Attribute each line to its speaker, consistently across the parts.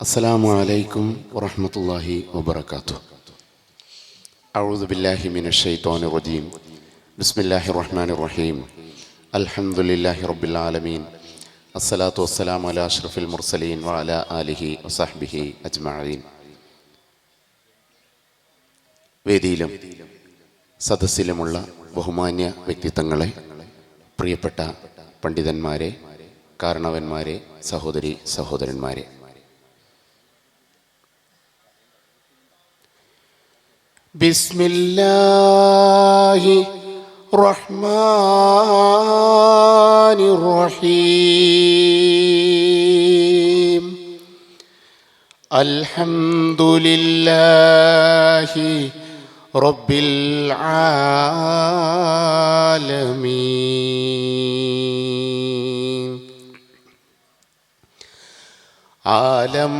Speaker 1: السلام عليكم ورحمة الله وبركاته أعوذ بالله من الشيطان الرجيم بسم الله الرحمن الرحيم الحمد لله رب العالمين الصلاة والسلام على أشرف المرسلين وعلى آله وصحبه أجمعين വേദിയിലും സദസ്സിലുമുള്ള ബഹുമാന്യ വ്യക്തിത്വങ്ങളെ പ്രിയപ്പെട്ട പണ്ഡിതന്മാരെ കാരണവന്മാരെ സഹോദരി സഹോദരന്മാരെ بسم الله الرحمن الرحيم. الحمد لله رب العالمين. ஆலம்மாடங்கள்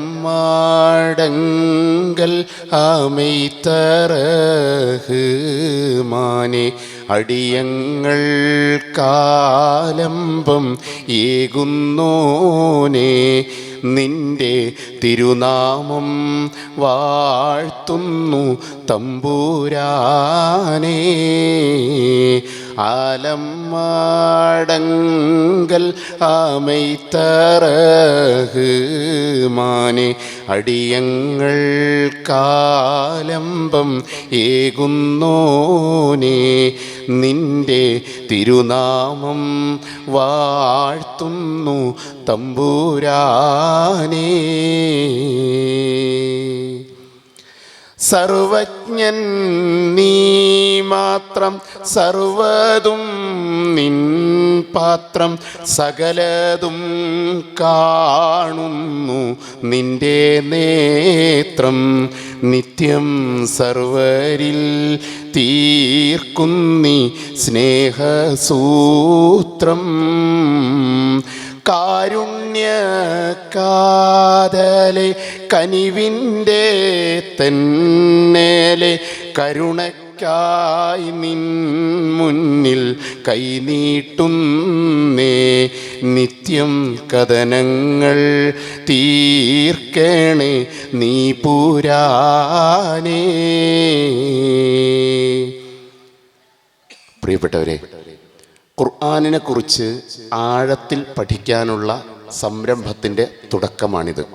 Speaker 1: അമൈത്തറഹ്മാനെ അടിയങ്ങൾ കാലമ്പം ഏകുന്നോനെ നിന്റെ തിരുനാമം വാഴ്ത്തുന്നു തമ്പൂരാനേ. ആലമ്മാടങ്കൽ ആമൈത്തറഹ്മാനെ അടിയങ്ങൾ കാലംബം ഏകുന്നോനെ നിന്റെ തിരുനാമം വാഴ്ത്തുന്നു തമ്പൂരാനേ. സർവജ്ഞൻ നീ മാത്രം സർവതും നിൻ പാത്രം സകലതും കാണുന്നു. നിന്റെ നേത്രം നിത്യം സർവരിൽ തീർക്കുന്നി സ്നേഹസൂത്രം. കാരുണ്യക്കാതലെ കനിവിന്റെ തന്നേലെ കരുണയ്ക്കായി നിൻ മുന്നിൽ കൈനീട്ടുന്നേ നിത്യം കഥനങ്ങൾ തീർക്കണേ നീ പൂരാനേ. പ്രിയപ്പെട്ടവരെ ഖുർആാനിനെ കുറിച്ച് ആഴത്തിൽ പഠിക്കാനുള്ള സംരംഭത്തിന്റെ തുടക്കമാണിത്.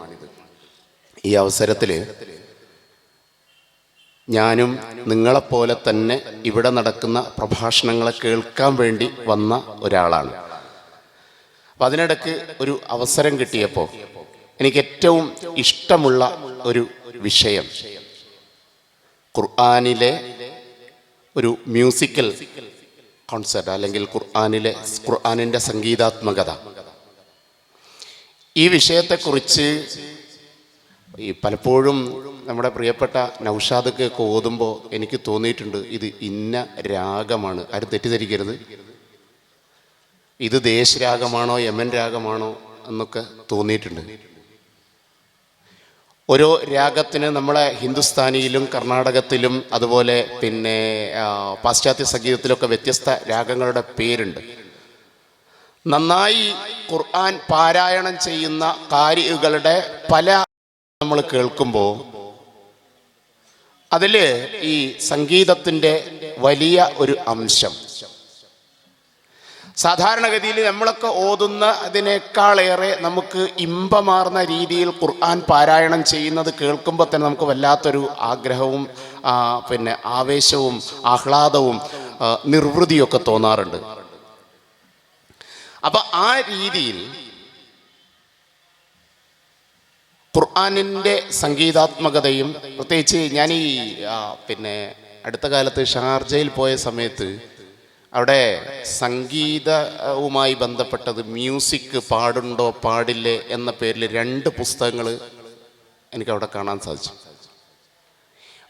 Speaker 1: ഈ അവസരത്തിൽ ഞാനും നിങ്ങളെപ്പോലെ തന്നെ ഇവിടെ നടക്കുന്ന പ്രഭാഷണങ്ങളെ കേൾക്കാൻ വേണ്ടി വന്ന ഒരാളാണ്. അപ്പം അതിനിടയ്ക്ക് ഒരു അവസരം കിട്ടിയപ്പോൾ എനിക്ക് ഏറ്റവും ഇഷ്ടമുള്ള ഒരു വിഷയം ഖുർആാനിലെ ഒരു മ്യൂസിക്കൽ കോൺസെർട്ട് അല്ലെങ്കിൽ ഖുർആാനിലെ ഖുർആാനിന്റെ സംഗീതാത്മകത. ഈ വിഷയത്തെക്കുറിച്ച് ഈ പലപ്പോഴും നമ്മുടെ പ്രിയപ്പെട്ട നൗഷാദൊക്കെ ഓതുമ്പോൾ എനിക്ക് തോന്നിയിട്ടുണ്ട് ഇത് ഇന്ന രാഗമാണ്. ആരും തെറ്റിദ്ധരിക്കരുത്. ഇത് ദേശരാഗമാണോ യമൻ രാഗമാണോ എന്നൊക്കെ തോന്നിയിട്ടുണ്ട്. ഓരോ രാഗത്തിന് നമ്മളെ ഹിന്ദുസ്ഥാനിയിലും കർണാടകത്തിലും അതുപോലെ പിന്നെ പാശ്ചാത്യ സംഗീതത്തിലൊക്കെ വ്യത്യസ്ത രാഗങ്ങളുടെ പേരുണ്ട്. നന്നായി ഖുർആൻ പാരായണം ചെയ്യുന്ന കാരികളുടെ പല നമ്മൾ കേൾക്കുമ്പോൾ അതിൽ ഈ സംഗീതത്തിന്റെ വലിയ ഒരു അംശം. സാധാരണഗതിയിൽ നമ്മളൊക്കെ ഓതുന്ന അതിനേക്കാളേറെ നമുക്ക് ഇമ്പമാർന്ന രീതിയിൽ ഖുർആൻ പാരായണം ചെയ്യുന്നത് കേൾക്കുമ്പോൾ തന്നെ നമുക്ക് വല്ലാത്തൊരു ആഗ്രഹവും പിന്നെ ആവേശവും ആഹ്ലാദവും നിർവൃതിയൊക്കെ തോന്നാറുണ്ട്. അപ്പം ആ രീതിയിൽ ഖുർആാനിന്റെ സംഗീതാത്മകതയും പ്രത്യേകിച്ച് ഞാൻ ഈ പിന്നെ അടുത്ത കാലത്ത് ഷാർജയിൽ പോയ സമയത്ത് അവിടെ സംഗീതവുമായി ബന്ധപ്പെട്ടത് മ്യൂസിക് പാടുണ്ടോ പാടില്ലേ എന്ന പേരിൽ രണ്ട് പുസ്തകങ്ങൾ എനിക്ക് അവിടെ കാണാൻ സാധിച്ചു.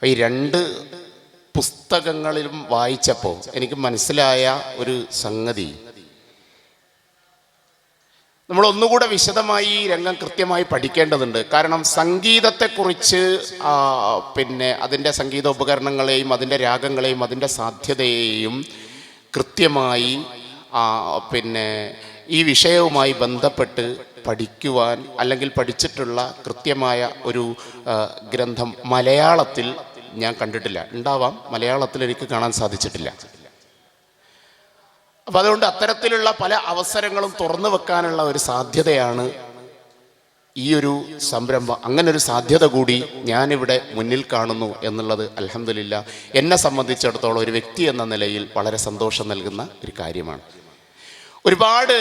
Speaker 1: ഈ രണ്ട് പുസ്തകങ്ങളിലും വായിച്ചപ്പോൾ എനിക്ക് മനസ്സിലായ ഒരു സംഗതി. നമ്മൾ ഒന്നുകൂടെ വിശദമായി ഈ രംഗം കൃത്യമായി പഠിക്കേണ്ടതുണ്ട്. കാരണം സംഗീതത്തെക്കുറിച്ച് പിന്നെ അതിന്റെ സംഗീത ഉപകരണങ്ങളെയും അതിന്റെ രാഗങ്ങളെയും അതിന്റെ സാധ്യതയെയും കൃത്യമായി പിന്നെ ഈ വിഷയവുമായി ബന്ധപ്പെട്ട് പഠിക്കുവാൻ അല്ലെങ്കിൽ പഠിച്ചിട്ടുള്ള കൃത്യമായ ഒരു ഗ്രന്ഥം മലയാളത്തിൽ ഞാൻ കണ്ടിട്ടില്ല. ഉണ്ടാവാം. മലയാളത്തിൽ എനിക്ക് കാണാൻ സാധിച്ചിട്ടില്ല. അപ്പം അതുകൊണ്ട് അത്തരത്തിലുള്ള പല അവസരങ്ങളും തുറന്നു വെക്കാനുള്ള ഒരു സാധ്യതയാണ് ഈ ഒരു സംരംഭം അങ്ങനെ ഒരു സാധ്യത കൂടി ഞാനിവിടെ മുന്നിൽ കാണുന്നു എന്നുള്ളത് അലഹമില്ല എന്നെ സംബന്ധിച്ചിടത്തോളം ഒരു വ്യക്തി എന്ന നിലയിൽ വളരെ സന്തോഷം നൽകുന്ന ഒരു കാര്യമാണ്. ഒരുപാട്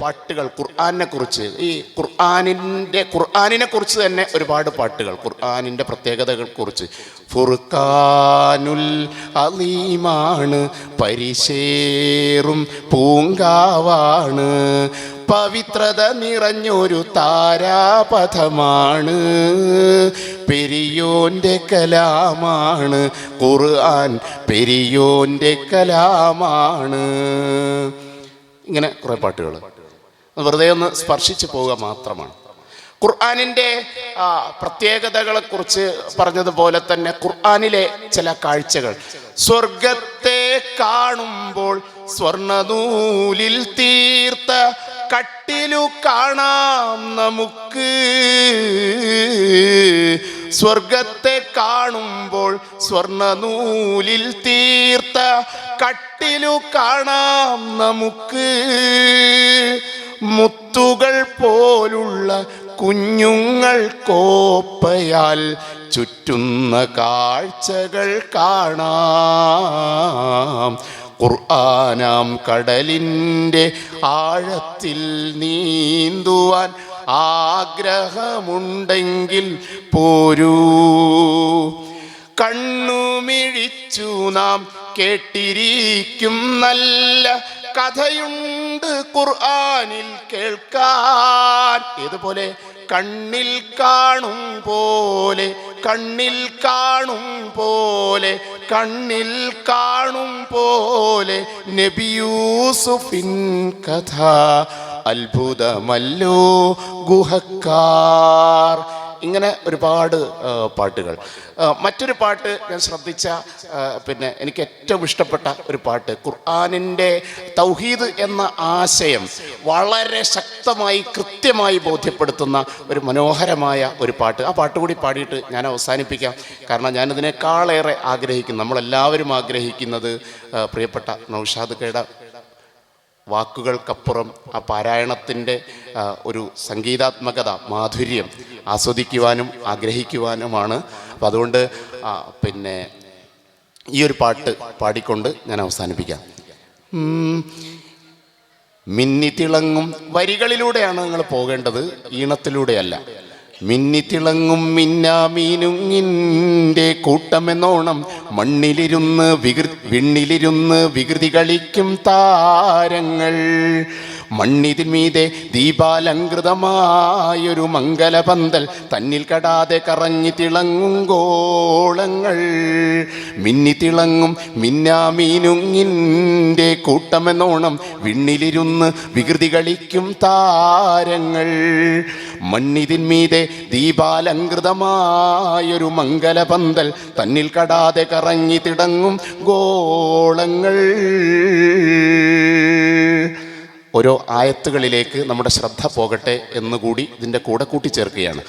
Speaker 1: പാട്ടുകൾ ഖുർആാനിനെ കുറിച്ച്. ഈ ഖുർആാനിന്റെ ഖുർആാനിനെ കുറിച്ച് തന്നെ ഒരുപാട് പാട്ടുകൾ. ഖുർആാനിന്റെ പ്രത്യേകതകൾ കുറിച്ച്. ഫുർഖാനുൽ അലീമാണ് പരിശേറും പൂങ്കാവാണ്. പവിത്രത നിറഞ്ഞൊരു താരാപഥമാണ്. പെരിയോന്റെ കലാമാണ്. ഖുർആൻ പെരിയോന്റെ കലാമാണ്. ഇങ്ങനെ കുറേ പാട്ടുകൾ വെറുതെ ഒന്ന് സ്പർശിച്ചു പോവുക മാത്രമാണ്. ഖുർആാനിന്റെ പ്രത്യേകതകളെക്കുറിച്ച് പറഞ്ഞതുപോലെ തന്നെ ഖുർആാനിലെ ചില കാഴ്ചകൾ. സ്വർഗത്തെ കാണുമ്പോൾ സ്വർണനൂലിൽ തീർത്ത കട്ടിലു കാണാം നമുക്ക്. സ്വർഗത്തെ കാണുമ്പോൾ സ്വർണനൂലിൽ തീർത്ത കട്ടിലു കാണാം നമുക്ക്. മുത്തുകൾ പോലുള്ള കുഞ്ഞുങ്ങൾ കോപ്പയാൽ ചുറ്റുന്ന കാഴ്ചകൾ കാണാം. ഖുർആനാം കടലിന്റെ ആഴത്തിൽ നീന്തുവാൻ ആഗ്രഹമുണ്ടെങ്കിൽ പോരൂ. കണ്ണുമിഴിച്ചു നാം കേട്ടിരിക്കും നല്ല കഥയുണ്ട് ഖുർആാനിൽ കേൾക്കാൻ. ഇതുപോലെ കണ്ണിൽ കാണും പോലെ കണ്ണിൽ കാണും പോലെ കണ്ണിൽ കാണും പോലെ നബിയൂസുഫിൻ കഥ. അത്ഭുതമല്ലോ ഗുഹക്കാർ. ഇങ്ങനെ ഒരുപാട് പാട്ടുകൾ. മറ്റൊരു പാട്ട് ഞാൻ ശ്രദ്ധിച്ച പിന്നെ എനിക്ക് ഏറ്റവും ഇഷ്ടപ്പെട്ട ഒരു പാട്ട് ഖുർആാനിന്റെ തൗഹീദ് എന്ന ആശയം വളരെ ശക്തമായി കൃത്യമായി ബോധ്യപ്പെടുത്തുന്ന ഒരു മനോഹരമായ ഒരു പാട്ട്. ആ പാട്ട് കൂടി പാടിയിട്ട് ഞാൻ അവസാനിപ്പിക്കാം. കാരണം ഞാനതിനേക്കാളേറെ ആഗ്രഹിക്കുന്നു. നമ്മളെല്ലാവരും ആഗ്രഹിക്കുന്നത് പ്രിയപ്പെട്ട നൗഷാദ് കേട വാക്കുകൾക്കപ്പുറം ആ പാരായണത്തിന്റെ ഒരു സംഗീതാത്മകത മാധുര്യം ആസ്വദിക്കുവാനും ആഗ്രഹിക്കുവാനുമാണ്. അപ്പം അതുകൊണ്ട് പിന്നെ ഈ ഒരു പാട്ട് പാടിക്കൊണ്ട് ഞാൻ അവസാനിപ്പിക്കാം. മിന്നി മിന്നിത്തിളങ്ങും വരികളിലൂടെയാണ് നിങ്ങൾ പോകേണ്ടത് ഈണത്തിലൂടെയല്ല. മിന്നിത്തിളങ്ങും മിന്നാമീനുങ്ങിന്റെ കൂട്ടമെന്നോണം മണ്ണിലിരുന്ന് വികൃ വിണ്ണിലിരുന്ന് വികൃതി കളിക്കും താരങ്ങൾ. മണ്ണിതിൻ മീതെ ദീപാലങ്കൃതമായൊരു മംഗലപന്തൽ തന്നിൽ കടാതെ കറങ്ങി തിളങ്ങും ഗോളങ്ങൾ. മിന്നി തിളങ്ങും മിന്നാമീനുങ്ങിന്റെ കൂട്ടമെന്നോണം വിണ്ണിലിരുന്ന് വികൃതി കളിക്കും താരങ്ങൾ. മണ്ണിതിന്മീതെ ദീപാലങ്കൃതമായൊരു മംഗലപന്തൽ തന്നിൽ കടാതെ കറങ്ങി തിടങ്ങും ഗോളങ്ങൾ. ഓരോ ആയത്തുകളിലേക്ക് നമ്മുടെ ശ്രദ്ധ പോകട്ടെ എന്നുകൂടി ഇതിന്റെ കൂടെ കൂട്ടിച്ചേർക്കുകയാണ്.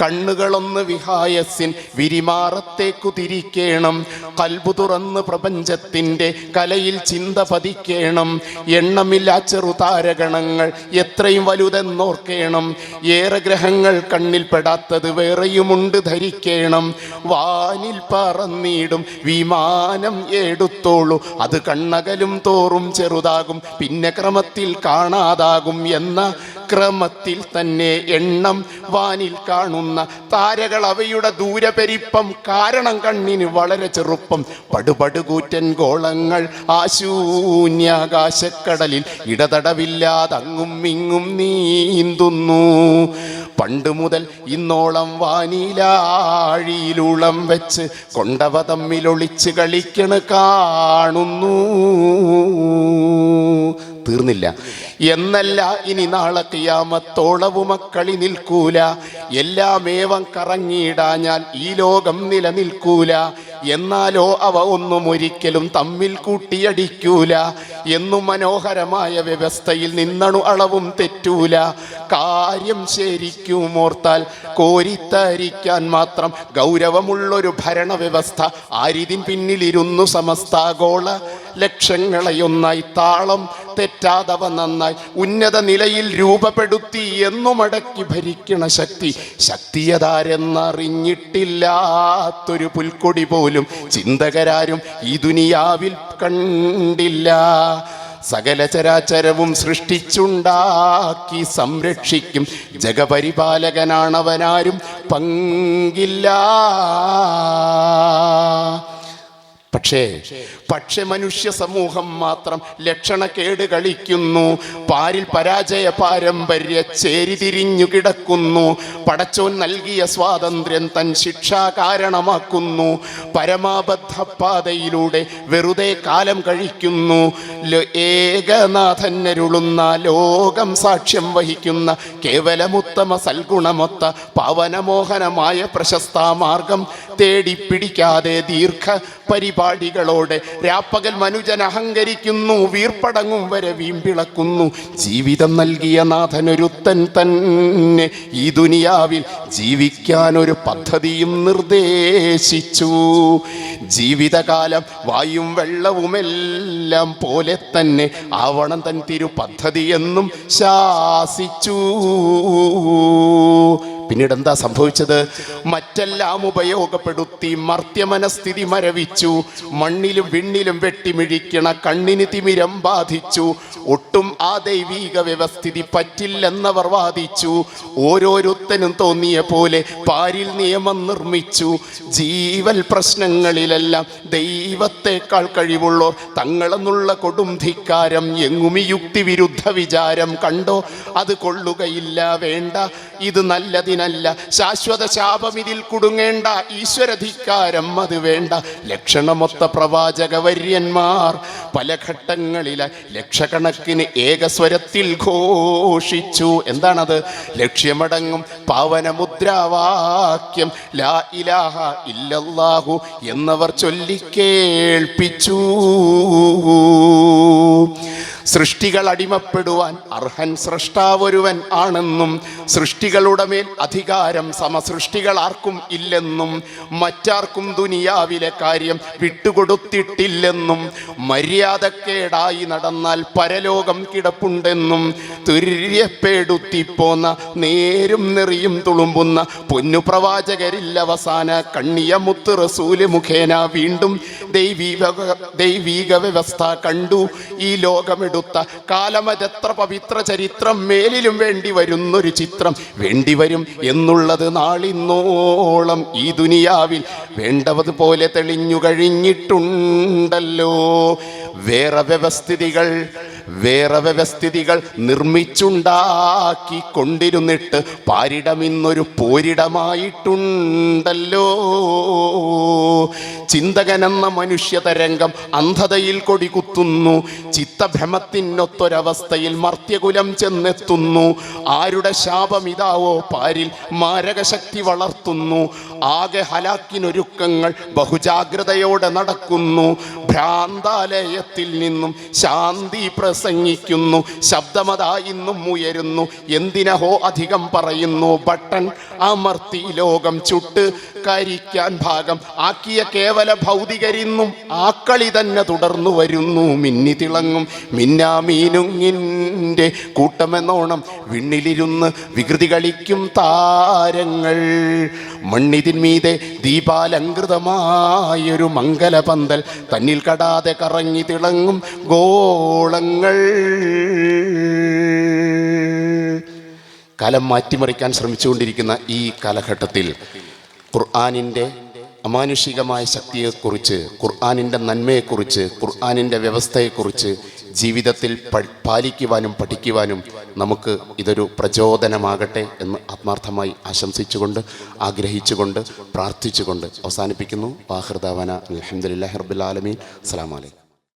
Speaker 1: കണ്ണുകളൊന്ന് വിഹായസിൻ വിരിമാറത്തേക്കു തിരിക്കേണം. കൽബു തുറന്ന് പ്രപഞ്ചത്തിന്റെ കലയിൽ ചിന്ത പതിക്കേണം. എണ്ണമില്ലാ ചെറുതാരഗണങ്ങൾ എത്രയും വലുതെന്നോർക്കേണം. ഏറെ ഗ്രഹങ്ങൾ കണ്ണിൽപ്പെടാത്തത് വേറെയുമുണ്ട് ധരിക്കേണം. വാനിൽ പറന്നിടും വിമാനം എടുത്തോളൂ. അത് കണ്ണകലും തോറും ചെറുതാകും പിന്നെ ക്രമത്തിൽ കാണാതാകും എന്ന ക്രമത്തിൽ തന്നെ എണ്ണം വാനിൽ കാണുന്ന താരകൾ അവയുടെ ദൂരപരിപ്പം കാരണം കണ്ണിന് വളരെ ചെറുപ്പം. പടുപടുകൂറ്റൻ ഗോളങ്ങൾ ആശൂന്യാകാശക്കടലിൽ ഇടതടവില്ലാതെ അങ്ങും ഇങ്ങും നീന്തുന്നു. പണ്ട് മുതൽ ഇന്നോളം വാനിലാഴിയിലുളം വെച്ച് കൊണ്ടവ തമ്മിലൊളിച്ച് കളിക്കണ് കാണുന്നു. തീർന്നില്ല. എന്നല്ല ഇനി നാളെ കിയാമത്തോളവും മക്കളി നിൽക്കൂല. എല്ലാമേവം കറങ്ങിയിടാഞ്ഞാൽ ഈ ലോകം നിലനിൽക്കൂല. എന്നാലോ അവ ഒന്നും ഒരിക്കലും തമ്മിൽ കൂട്ടിയടിക്കൂല. എന്നും മനോഹരമായ വ്യവസ്ഥയിൽ നിന്നണു അളവും തെറ്റൂല. കാര്യം ശരിക്കും ഓർത്താൽ കോരിത്തരിക്കാൻ മാത്രം ഗൗരവമുള്ളൊരു ഭരണവ്യവസ്ഥ ആരിതിൻ പിന്നിലിരുന്നു സമസ്താഗോള ലക്ഷങ്ങളെയൊന്നായി താളം തെറ്റാതവ നന്നായി. ഉന്നത നിലയിൽ രൂപപ്പെടുത്തി എന്നു മടക്കി ഭരിക്കണ ശക്തി. ശക്തിയതാരെന്നറിഞ്ഞിട്ടില്ലാത്തൊരു പുൽക്കൊടി പോലും ചിന്തകരാരും ഈ ദുനിയാവിൽ കണ്ടില്ല. സകല ചരാചരവും സൃഷ്ടിച്ചുണ്ടാക്കി സംരക്ഷിക്കും. ജഗപരിപാലകനാണവനാരും പങ്കില്ല. പക്ഷേ പക്ഷെ മനുഷ്യ സമൂഹം മാത്രം ലക്ഷണക്കേട് കളിക്കുന്നു. പാരിൽ പരാജയ പാരമ്പര്യ ചേരി തിരിഞ്ഞു കിടക്കുന്നു. പടച്ചോൻ നൽകിയ സ്വാതന്ത്ര്യം തൻ ശിക്ഷാ കാരണമാക്കുന്നു. പരമാബദ്ധ പാതയിലൂടെ വെറുതെ കാലം കഴിക്കുന്നു. ഏകനാഥനരുളുന്ന ലോകം സാക്ഷ്യം വഹിക്കുന്ന കേവലമുത്തമ സൽഗുണമൊത്ത പാവനമോഹനമായ പ്രശസ്ത മാർഗം തേടി പിടിക്കാതെ ദീർഘ പരിപാടികളോടെ രാപ്പകൽ മനുജൻ അഹങ്കരിക്കുന്നു വീർപ്പടങ്ങും വരെ വീമ്പിളക്കുന്നു. ജീവിതം നൽകിയ നാഥനൊരുത്തൻ തന്നെ ഈ ദുനിയാവിൽ ജീവിക്കാൻ ഒരു പദ്ധതിയും നിർദ്ദേശിച്ചു. ജീവിതകാലം വായും വെള്ളവുമെല്ലാം പോലെ തന്നെ ആവണം തൻ തിരു പദ്ധതിയെന്നും ശാസിച്ചു. പിന്നീട് എന്താ സംഭവിച്ചത്? മറ്റെല്ലാം ഉപയോഗപ്പെടുത്തി മർത്യമനസ്ഥിതി മരവിച്ചു. മണ്ണിലും വിണ്ണിലും വെട്ടിമിഴിക്കണ കണ്ണിന് തിമിരം ബാധിച്ചു. ഒട്ടും ആ ദൈവീക വ്യവസ്ഥിതി പറ്റില്ലെന്നവർ വാദിച്ചു. ഓരോരുത്തനും തോന്നിയ പോലെ പാരിൽ നിയമം നിർമ്മിച്ചു. ജീവൽ പ്രശ്നങ്ങളിലെല്ലാം ദൈവത്തെക്കാൾ കഴിവുള്ളോർ തങ്ങളെന്നുള്ള കൊടുംധിക്കാരം എങ്ങും യുക്തിവിരുദ്ധ വിചാരം കണ്ടോ? അത് കൊള്ളുകയില്ല വേണ്ട. ഇത് നല്ലതിനല്ല ശാശ്വത ശാപം ഇതിൽ കുടുങ്ങേണ്ട ഈശ്വരധികാരം അത് വേണ്ട. ലക്ഷണമൊത്ത പ്രവാചക വര്യന്മാർ പല ഘട്ടങ്ങളിലെ ലക്ഷക്കണക്കിന് ഏകസ്വരത്തിൽ ഘോഷിച്ചു. എന്താണത്? ലക്ഷ്യമടങ്ങും പാവന മുദ്രാവാക്യം ലാ ഇലാഹ ഇല്ലല്ലാഹു എന്നവർ ചൊല്ലിക്കേൾപ്പിച്ചു സൃഷ്ടികൾ അടിമപ്പെടുവാൻ അർഹൻ സൃഷ്ടാവൊരുവൻ ആണെന്നും സൃഷ്ടികളുടെ മേൽ അധികാരം സമസൃഷ്ടികൾ ആർക്കും ഇല്ലെന്നും മറ്റാർക്കും ദുനിയാവിലെ കാര്യം വിട്ടുകൊടുത്തിട്ടില്ലെന്നും മര്യാദക്കേടായി നടന്നാൽ പരലോകം കിടപ്പുണ്ടെന്നും തുര്യപ്പെടുത്തിപ്പോന്ന നേരും നെറിയും തുളുമ്പുന്ന പൊന്നു പ്രവാചകരിൽ അവസാന കണ്ണിയ മുത്ത് റസൂൽ മുഖേന വീണ്ടും ദൈവീക ദൈവീക വ്യവസ്ഥ കണ്ടു. ഈ ലോകമെടുത്ത കാലമതെത്ര പവിത്ര ചരിത്രം മേലിലും വേണ്ടി വരുന്നൊരു ചിത്രം വേണ്ടി വരും എന്നുള്ളത് നാളിന്നോളം ഈ ദുനിയാവിൽ വേണ്ടതുപോലെ തെളിഞ്ഞു കഴിഞ്ഞിട്ടുണ്ടല്ലോ. വേറെ വ്യവസ്ഥിതികൾ വേറെ വ്യവസ്ഥിതികൾ നിർമ്മിച്ചുണ്ടാക്കി കൊണ്ടിരുന്നിട്ട് പാരിടമിന്നൊരു പോരിടമായിട്ടുണ്ടല്ലോ. ചിന്തകനെന്ന മനുഷ്യതരംഗം അന്ധതയിൽ കൊടികുത്തുന്നു. ചിത്തഭ്രമത്തിനൊത്തൊരവസ്ഥയിൽ മർത്യകുലം ചെന്നെത്തുന്നു. ആരുടെ ശാപമിതാവോ പാരിൽ മാരകശക്തി വളർത്തുന്നു. ആകെ ഹലാക്കിനൊരുക്കങ്ങൾ ബഹുജാഗ്രതയോടെ നടക്കുന്നു. ഭ്രാന്താലയത്തിൽ നിന്നും ശാന്തി പ്രസംഗിക്കുന്നു ശബ്ദമതാ ഇന്നും ഉയരുന്നു. എന്തിനഹോ അധികം പറയുന്നു ബട്ടൺ അമർത്തി ലോകം ചുട്ട് കരിക്കാൻ ഭാഗം. ആക്കിയ കേവല ഭൗതികരിന്നും ആക്കളി തന്നെ തുടർന്നു വരുന്നു മിന്നി തിളങ്ങും. മിന്നാമീനുങ്ങിന്റെ കൂട്ടമെന്നോണം വിണ്ണിലിരുന്ന് വികൃതി കളിക്കും താരങ്ങൾ. മണ്ണിതിന്മീതെ ദീപാലങ്കൃതമായൊരു മംഗലപന്തൽ. തന്നിൽ കടാതെ കറങ്ങി തിളങ്ങും ഗോളങ്ങൾ. കലം മാറ്റിമറിക്കാൻ ശ്രമിച്ചുകൊണ്ടിരിക്കുന്ന ഈ കാലഘട്ടത്തിൽ ഖുർആാനിന്റെ അമാനുഷികമായ ശക്തിയെക്കുറിച്ച് ഖുർആാനിന്റെ നന്മയെക്കുറിച്ച് ഖുർആാനിന്റെ വ്യവസ്ഥയെക്കുറിച്ച് ജീവിതത്തിൽ പാലിക്കുവാനും പഠിക്കുവാനും നമുക്ക് ഇതൊരു പ്രചോദനമാകട്ടെ എന്ന് ആത്മാർത്ഥമായി ആശംസിച്ചുകൊണ്ട് ആഗ്രഹിച്ചുകൊണ്ട് പ്രാർത്ഥിച്ചുകൊണ്ട് അവസാനിപ്പിക്കുന്നു. വാഹൃദാവന അലഹമുല്ലാ ഹർബുലാലമീൻ അസ്സാം വലൈക്കും